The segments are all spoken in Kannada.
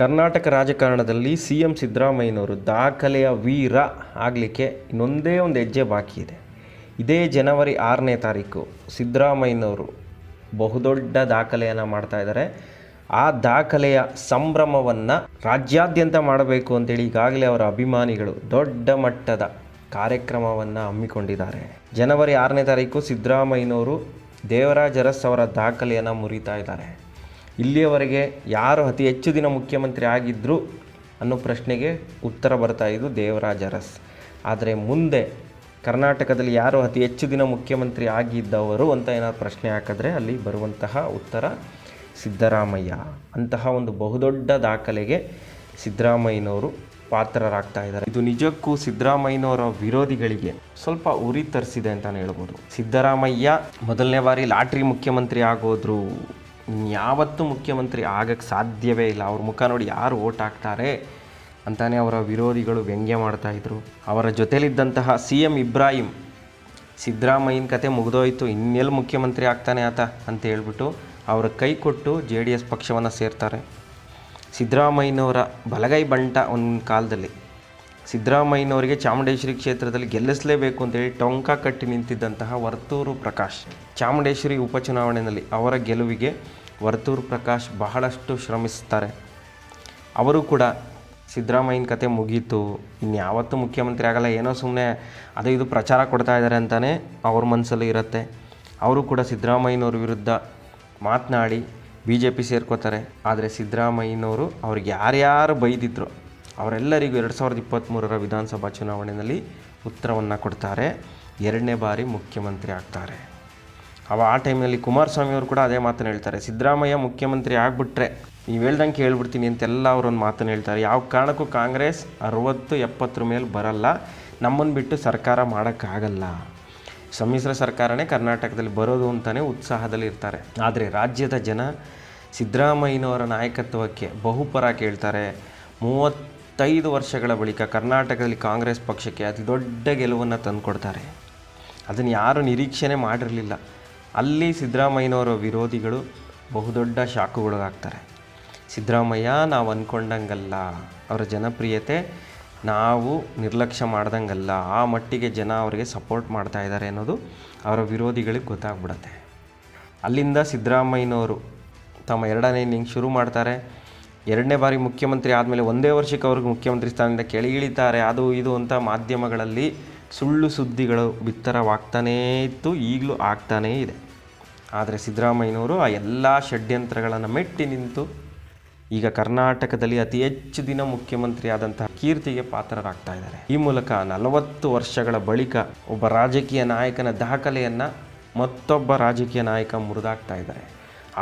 ಕರ್ನಾಟಕ ರಾಜಕಾರಣದಲ್ಲಿ ಸಿ ಎಂ ಸಿದ್ದರಾಮಯ್ಯನವರು ದಾಖಲೆಯ ವೀರ ಆಗಲಿಕ್ಕೆ ಇನ್ನೊಂದೇ ಒಂದು ಹೆಜ್ಜೆ ಬಾಕಿ ಇದೆ. ಇದೇ ಜನವರಿ ಆರನೇ ತಾರೀಕು ಸಿದ್ದರಾಮಯ್ಯನವರು ಬಹುದೊಡ್ಡ ದಾಖಲೆಯನ್ನು ಮಾಡ್ತಾ ಇದ್ದಾರೆ. ಆ ದಾಖಲೆಯ ಸಂಭ್ರಮವನ್ನು ರಾಜ್ಯಾದ್ಯಂತ ಮಾಡಬೇಕು ಅಂತೇಳಿ ಈಗಾಗಲೇ ಅವರ ಅಭಿಮಾನಿಗಳು ದೊಡ್ಡ ಮಟ್ಟದ ಕಾರ್ಯಕ್ರಮವನ್ನು ಹಮ್ಮಿಕೊಂಡಿದ್ದಾರೆ. ಜನವರಿ ಆರನೇ ತಾರೀಕು ಸಿದ್ದರಾಮಯ್ಯನವರು ದೇವರಾಜ ಅರಸ್ ಅವರ ದಾಖಲೆಯನ್ನು ಮುರಿತಾ ಇದ್ದಾರೆ. ಇಲ್ಲಿಯವರೆಗೆ ಯಾರು ಅತಿ ಹೆಚ್ಚು ದಿನ ಮುಖ್ಯಮಂತ್ರಿ ಆಗಿದ್ದರು ಅನ್ನೋ ಪ್ರಶ್ನೆಗೆ ಉತ್ತರ ಬರ್ತಾ ಇದ್ದು ದೇವರಾಜ ಅರಸ್. ಆದರೆ ಮುಂದೆ ಕರ್ನಾಟಕದಲ್ಲಿ ಯಾರು ಅತಿ ಹೆಚ್ಚು ದಿನ ಮುಖ್ಯಮಂತ್ರಿ ಆಗಿದ್ದವರು ಅಂತ ಏನಾದ್ರು ಪ್ರಶ್ನೆ ಹಾಕಿದ್ರೆ ಅಲ್ಲಿ ಬರುವಂತಹ ಉತ್ತರ ಸಿದ್ದರಾಮಯ್ಯ. ಅಂತಹ ಒಂದು ಬಹುದೊಡ್ಡ ದಾಖಲೆಗೆ ಸಿದ್ದರಾಮಯ್ಯನವರು ಪಾತ್ರರಾಗ್ತಾ ಇದ್ದಾರೆ. ಇದು ನಿಜಕ್ಕೂ ಸಿದ್ದರಾಮಯ್ಯನವರ ವಿರೋಧಿಗಳಿಗೆ ಸ್ವಲ್ಪ ಉರಿ ತರಿಸಿದೆ ಅಂತಲೇ ಹೇಳ್ಬೋದು. ಸಿದ್ದರಾಮಯ್ಯ ಮೊದಲನೇ ಬಾರಿ ಲಾಟ್ರಿ ಮುಖ್ಯಮಂತ್ರಿ ಆಗೋದ್ರು ಯಾವತ್ತೂ ಮುಖ್ಯಮಂತ್ರಿ ಆಗಕ್ಕೆ ಸಾಧ್ಯವೇ ಇಲ್ಲ. ಅವ್ರ ಮುಖ ನೋಡಿ ಯಾರು ಓಟ್ ಹಾಕ್ತಾರೆ ಅಂತಾನೆ ಅವರ ವಿರೋಧಿಗಳು ವ್ಯಂಗ್ಯ ಮಾಡ್ತಾಯಿದ್ರು ಅವರ ಜೊತೆಲಿದ್ದಂತಹ ಸಿ ಎಂ ಇಬ್ರಾಹಿಂ, ಸಿದ್ದರಾಮಯ್ಯನ ಕತೆ ಮುಗಿದೋಯ್ತು ಇನ್ನೆಲ್ಲಿ ಮುಖ್ಯಮಂತ್ರಿ ಆಗ್ತಾನೆ ಆತ ಅಂತ ಹೇಳ್ಬಿಟ್ಟು ಅವರ ಕೈ ಕೊಟ್ಟು ಜೆ ಡಿ ಎಸ್ ಪಕ್ಷವನ್ನು ಸೇರ್ತಾರೆ. ಸಿದ್ದರಾಮಯ್ಯನವರ ಬಲಗೈ ಬಂಟ ಒಂದು ಕಾಲದಲ್ಲಿ ಸಿದ್ದರಾಮಯ್ಯನವರಿಗೆ ಚಾಮುಂಡೇಶ್ವರಿ ಕ್ಷೇತ್ರದಲ್ಲಿ ಗೆಲ್ಲಿಸಲೇಬೇಕು ಅಂತೇಳಿ ಟೊಂಕ ಕಟ್ಟಿ ನಿಂತಿದ್ದಂತಹ ವರ್ತೂರು ಪ್ರಕಾಶ್. ಚಾಮುಂಡೇಶ್ವರಿ ಉಪಚುನಾವಣೆಯಲ್ಲಿ ಅವರ ಗೆಲುವಿಗೆ ವರ್ತೂರು ಪ್ರಕಾಶ್ ಬಹಳಷ್ಟು ಶ್ರಮಿಸ್ತಾರೆ. ಅವರು ಕೂಡ ಸಿದ್ದರಾಮಯ್ಯನ ಕತೆ ಮುಗೀತು. ಇನ್ಯಾವತ್ತೂ ಮುಖ್ಯಮಂತ್ರಿ ಆಗಲ್ಲ, ಏನೋ ಸುಮ್ಮನೆ ಅದು ಇದು ಪ್ರಚಾರ ಕೊಡ್ತಾ ಇದ್ದಾರೆ ಅಂತಲೇ ಅವ್ರ ಮನಸ್ಸಲ್ಲಿ ಇರುತ್ತೆ. ಅವರು ಕೂಡ ಸಿದ್ದರಾಮಯ್ಯನವ್ರ ವಿರುದ್ಧ ಮಾತನಾಡಿ ಬಿ ಜೆ ಪಿ ಸೇರ್ಕೋತಾರೆ. ಆದರೆ ಸಿದ್ದರಾಮಯ್ಯನವರು ಅವ್ರಿಗೆ ಯಾರ್ಯಾರು ಬೈದಿದ್ರು ಅವರೆಲ್ಲರಿಗೂ ಎರಡು ಸಾವಿರದ ಇಪ್ಪತ್ತ್ಮೂರರ ವಿಧಾನಸಭಾ ಚುನಾವಣೆಯಲ್ಲಿ ಉತ್ತರವನ್ನು ಕೊಡ್ತಾರೆ. ಎರಡನೇ ಬಾರಿ ಮುಖ್ಯಮಂತ್ರಿ ಆಗ್ತಾರೆ. ಅವ ಆ ಟೈಮ್ನಲ್ಲಿ ಕುಮಾರಸ್ವಾಮಿ ಅವರು ಕೂಡ ಅದೇ ಮಾತನ್ನು ಹೇಳ್ತಾರೆ. ಸಿದ್ದರಾಮಯ್ಯ ಮುಖ್ಯಮಂತ್ರಿ ಆಗಿಬಿಟ್ರೆ ನೀವು ಹೇಳ್ದಂಗೆ ಕೇಳ್ಬಿಡ್ತೀನಿ ಅಂತೆಲ್ಲ ಅವರೊಂದು ಮಾತನ್ನು ಹೇಳ್ತಾರೆ. ಯಾವ ಕಾರಣಕ್ಕೂ ಕಾಂಗ್ರೆಸ್ ಅರುವತ್ತು ಎಪ್ಪತ್ತರ ಮೇಲೆ ಬರಲ್ಲ. ನಮ್ಮನ್ನು ಬಿಟ್ಟು ಸರ್ಕಾರ ಮಾಡೋಕ್ಕಾಗಲ್ಲ. ಸಮ್ಮಿಶ್ರ ಸರ್ಕಾರನೇ ಕರ್ನಾಟಕದಲ್ಲಿ ಬರೋದು ಅಂತಲೇ ಉತ್ಸಾಹದಲ್ಲಿ ಇರ್ತಾರೆ. ಆದರೆ ರಾಜ್ಯದ ಜನ ಸಿದ್ದರಾಮಯ್ಯನವರ ನಾಯಕತ್ವಕ್ಕೆ ಬಹುಪರ ಕೇಳ್ತಾರೆ. ಮೂವತ್ತೈದು ವರ್ಷಗಳ ಬಳಿಕ ಕರ್ನಾಟಕದಲ್ಲಿ ಕಾಂಗ್ರೆಸ್ ಪಕ್ಷಕ್ಕೆ ಅತಿ ದೊಡ್ಡ ಗೆಲುವನ್ನು ತಂದುಕೊಡ್ತಾರೆ. ಅದನ್ನು ಯಾರು ನಿರೀಕ್ಷೆನೇ ಮಾಡಿರಲಿಲ್ಲ. ಅಲ್ಲಿ ಸಿದ್ದರಾಮಯ್ಯನವರ ವಿರೋಧಿಗಳು ಬಹುದೊಡ್ಡ ಶಾಖುಗಳಾಗ್ತಾರೆ ಸಿದ್ದರಾಮಯ್ಯ, ನಾವು ಅಂದ್ಕೊಂಡಂಗಲ್ಲ ಅವರ ಜನಪ್ರಿಯತೆ ನಾವು ನಿರ್ಲಕ್ಷ್ಯ ಮಾಡ್ದಂಗಲ್ಲ. ಆ ಮಟ್ಟಿಗೆ ಜನ ಅವರಿಗೆ ಸಪೋರ್ಟ್ ಮಾಡ್ತಾ ಇದ್ದಾರೆ ಅನ್ನೋದು ಅವರ ವಿರೋಧಿಗಳಿಗೆ ಗೊತ್ತಾಗ್ಬಿಡತ್ತೆ. ಅಲ್ಲಿಂದ ಸಿದ್ದರಾಮಯ್ಯನವರು ತಮ್ಮ ಎರಡನೇ ಇನ್ನಿಂಗ್ ಶುರು ಮಾಡ್ತಾರೆ. ಎರಡನೇ ಬಾರಿ ಮುಖ್ಯಮಂತ್ರಿ ಆದಮೇಲೆ ಒಂದೇ ವರ್ಷಕ್ಕೆ ಅವ್ರಿಗೆ ಮುಖ್ಯಮಂತ್ರಿ ಸ್ಥಾನದಿಂದ ಕೆಳಗಿಳಿತಾರೆ ಅದು ಇದು ಅಂತ ಮಾಧ್ಯಮಗಳಲ್ಲಿ ಸುಳ್ಳು ಸುದ್ದಿಗಳು ಬಿತ್ತರವಾಗ್ತಾನೇ ಇತ್ತು, ಈಗಲೂ ಆಗ್ತಾನೇ ಇದೆ. ಆದರೆ ಸಿದ್ದರಾಮಯ್ಯನವರು ಆ ಎಲ್ಲ ಷಡ್ಯಂತ್ರಗಳನ್ನು ಮೆಟ್ಟಿ ನಿಂತು ಈಗ ಕರ್ನಾಟಕದಲ್ಲಿ ಅತಿ ಹೆಚ್ಚು ದಿನ ಮುಖ್ಯಮಂತ್ರಿ ಆದಂತಹ ಕೀರ್ತಿಗೆ ಪಾತ್ರರಾಗ್ತಾ ಇದ್ದಾರೆ. ಈ ಮೂಲಕ ನಲವತ್ತು ವರ್ಷಗಳ ಬಳಿಕ ಒಬ್ಬ ರಾಜಕೀಯ ನಾಯಕನ ದಾಖಲೆಯನ್ನು ಮತ್ತೊಬ್ಬ ರಾಜಕೀಯ ನಾಯಕ ಮುರಿದಾಗ್ತಾ ಇದ್ದಾರೆ.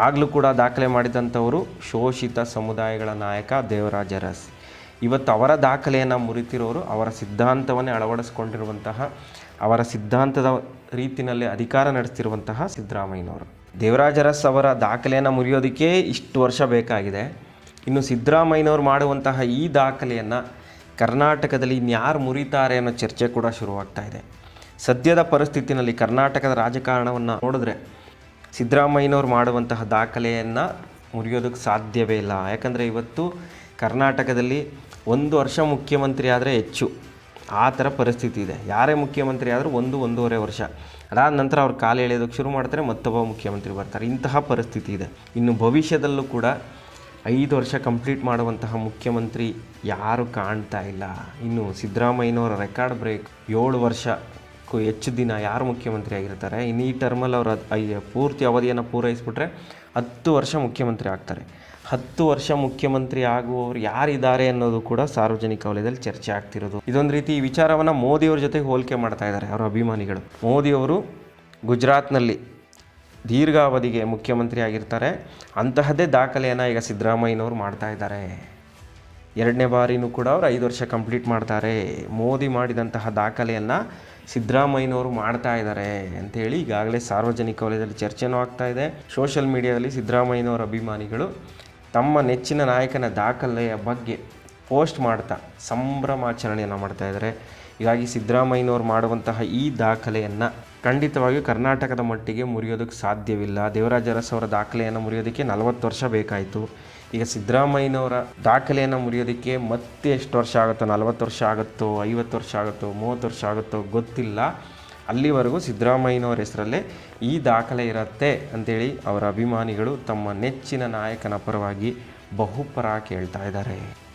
ಆಗಲೂ ಕೂಡ ದಾಖಲೆ ಮಾಡಿದಂಥವರು ಶೋಷಿತ ಸಮುದಾಯಗಳ ನಾಯಕ ದೇವರಾಜ ಅರಸ್ ಇವತ್ತು ಅವರ ದಾಖಲೆಯನ್ನು ಮುರಿತಿರೋರು ಅವರ ಸಿದ್ಧಾಂತವನ್ನೇ ಅಳವಡಿಸ್ಕೊಂಡಿರುವಂತಹ, ಅವರ ಸಿದ್ಧಾಂತದ ರೀತಿಯಲ್ಲಿ ಅಧಿಕಾರ ನಡೆಸ್ತಿರುವಂತಹ ಸಿದ್ದರಾಮಯ್ಯನವರು. ದೇವರಾಜ ಅರಸ್ ಅವರ ದಾಖಲೆಯನ್ನು ಮುರಿಯೋದಕ್ಕೆ ಇಷ್ಟು ವರ್ಷ ಬೇಕಾಗಿದೆ. ಇನ್ನು ಸಿದ್ದರಾಮಯ್ಯನವರು ಮಾಡುವಂತಹ ಈ ದಾಖಲೆಯನ್ನು ಕರ್ನಾಟಕದಲ್ಲಿ ಇನ್ಯಾರು ಮುರಿತಾರೆ ಅನ್ನೋ ಚರ್ಚೆ ಕೂಡ ಶುರುವಾಗ್ತಾ ಇದೆ. ಸದ್ಯದ ಪರಿಸ್ಥಿತಿನಲ್ಲಿ ಕರ್ನಾಟಕದ ರಾಜಕಾರಣವನ್ನು ನೋಡಿದ್ರೆ ಸಿದ್ದರಾಮಯ್ಯನವ್ರು ಮಾಡುವಂತಹ ದಾಖಲೆಯನ್ನು ಮುರಿಯೋದಕ್ಕೆ ಸಾಧ್ಯವೇ ಇಲ್ಲ. ಯಾಕಂದರೆ ಇವತ್ತು ಕರ್ನಾಟಕದಲ್ಲಿ ಒಂದು ವರ್ಷ ಮುಖ್ಯಮಂತ್ರಿ ಆದರೆ ಹೆಚ್ಚು. ಆ ಥರ ಪರಿಸ್ಥಿತಿ ಇದೆ. ಯಾರೇ ಮುಖ್ಯಮಂತ್ರಿ ಆದರೂ ಒಂದು ಒಂದೂವರೆ ವರ್ಷ. ಅದಾದ ನಂತರ ಅವ್ರು ಕಾಲು ಎಳೆಯೋದಕ್ಕೆ ಶುರು ಮಾಡ್ತಾರೆ, ಮತ್ತೊಬ್ಬ ಮುಖ್ಯಮಂತ್ರಿ ಬರ್ತಾರೆ. ಇಂತಹ ಪರಿಸ್ಥಿತಿ ಇದೆ. ಇನ್ನು ಭವಿಷ್ಯದಲ್ಲೂ ಕೂಡ ಐದು ವರ್ಷ ಕಂಪ್ಲೀಟ್ ಮಾಡುವಂತಹ ಮುಖ್ಯಮಂತ್ರಿ ಯಾರು ಕಾಣ್ತಾ ಇಲ್ಲ. ಇನ್ನು ಸಿದ್ದರಾಮಯ್ಯನವರ ರೆಕಾರ್ಡ್ ಬ್ರೇಕ್ ಏಳು ವರ್ಷಕ್ಕೂ ಹೆಚ್ಚು ದಿನ ಯಾರು ಮುಖ್ಯಮಂತ್ರಿ ಆಗಿರ್ತಾರೆ ಇನ್ನು ಈ ಟರ್ಮಲ್ಲಿ ಅವರು ಅದು ಪೂರ್ತಿ ಅವಧಿಯನ್ನು ಪೂರೈಸಿಬಿಟ್ರೆ ಹತ್ತು ವರ್ಷ ಮುಖ್ಯಮಂತ್ರಿ ಆಗ್ತಾರೆ. ಹತ್ತು ವರ್ಷ ಮುಖ್ಯಮಂತ್ರಿ ಆಗುವವರು ಯಾರಿದ್ದಾರೆ ಅನ್ನೋದು ಕೂಡ ಸಾರ್ವಜನಿಕ ವಲಯದಲ್ಲಿ ಚರ್ಚೆ ಆಗ್ತಿರೋದು. ಇದೊಂದು ರೀತಿ ಈ ವಿಚಾರವನ್ನು ಮೋದಿಯವ್ರ ಜೊತೆ ಹೋಲಿಕೆ ಮಾಡ್ತಾ ಇದ್ದಾರೆ ಅವರ ಅಭಿಮಾನಿಗಳು. ಮೋದಿಯವರು ಗುಜರಾತ್ನಲ್ಲಿ ದೀರ್ಘಾವಧಿಗೆ ಮುಖ್ಯಮಂತ್ರಿ ಆಗಿರ್ತಾರೆ. ಅಂತಹದ್ದೇ ದಾಖಲೆಯನ್ನು ಈಗ ಸಿದ್ದರಾಮಯ್ಯನವರು ಮಾಡ್ತಾ ಇದ್ದಾರೆ. ಎರಡನೇ ಬಾರಿನೂ ಕೂಡ ಅವರು ಐದು ವರ್ಷ ಕಂಪ್ಲೀಟ್ ಮಾಡ್ತಾರೆ. ಮೋದಿ ಮಾಡಿದಂತಹ ದಾಖಲೆಯನ್ನು ಸಿದ್ದರಾಮಯ್ಯನವರು ಮಾಡ್ತಾ ಇದ್ದಾರೆ ಅಂಥೇಳಿ ಈಗಾಗಲೇ ಸಾರ್ವಜನಿಕ ವಲಯದಲ್ಲಿ ಚರ್ಚೆನೂ ಆಗ್ತಾ ಇದೆ. ಸೋಷಿಯಲ್ ಮೀಡಿಯಾದಲ್ಲಿ ಸಿದ್ದರಾಮಯ್ಯನವರ ಅಭಿಮಾನಿಗಳು ತಮ್ಮ ನೆಚ್ಚಿನ ನಾಯಕನ ದಾಖಲೆಯ ಬಗ್ಗೆ ಪೋಸ್ಟ್ ಮಾಡ್ತಾ ಸಂಭ್ರಮಾಚರಣೆಯನ್ನು ಮಾಡ್ತಾ ಇದ್ದಾರೆ ಹೀಗಾಗಿ ಸಿದ್ದರಾಮಯ್ಯನವರು ಮಾಡುವಂತಹ ಈ ದಾಖಲೆಯನ್ನು ಖಂಡಿತವಾಗಿಯೂ ಕರ್ನಾಟಕದ ಮಟ್ಟಿಗೆ ಮುರಿಯೋದಕ್ಕೆ ಸಾಧ್ಯವಿಲ್ಲ. ದೇವರಾಜ ಅರಸ್ ಅವರ ದಾಖಲೆಯನ್ನು ಮುರಿಯೋದಕ್ಕೆ ನಲವತ್ತು ವರ್ಷ ಬೇಕಾಯಿತು. ಈಗ ಸಿದ್ದರಾಮಯ್ಯನವರ ದಾಖಲೆಯನ್ನು ಮುರಿಯೋದಕ್ಕೆ ಮತ್ತೆ ಎಷ್ಟು ವರ್ಷ ಆಗುತ್ತೋ, ನಲವತ್ತು ವರ್ಷ ಆಗುತ್ತೋ, ಐವತ್ತು ವರ್ಷ ಆಗುತ್ತೋ, ಮೂವತ್ತು ವರ್ಷ ಆಗುತ್ತೋ ಗೊತ್ತಿಲ್ಲ. ಅಲ್ಲಿವರೆಗೂ ಸಿದ್ದರಾಮಯ್ಯನವರ ಹೆಸರಲ್ಲೇ ಈ ದಾಖಲೆ ಇರುತ್ತೆ ಅಂತೇಳಿ ಅವರ ಅಭಿಮಾನಿಗಳು ತಮ್ಮ ನೆಚ್ಚಿನ ನಾಯಕನ ಪರವಾಗಿ ಬಹುಪರ ಕೇಳ್ತಾ ಇದ್ದಾರೆ.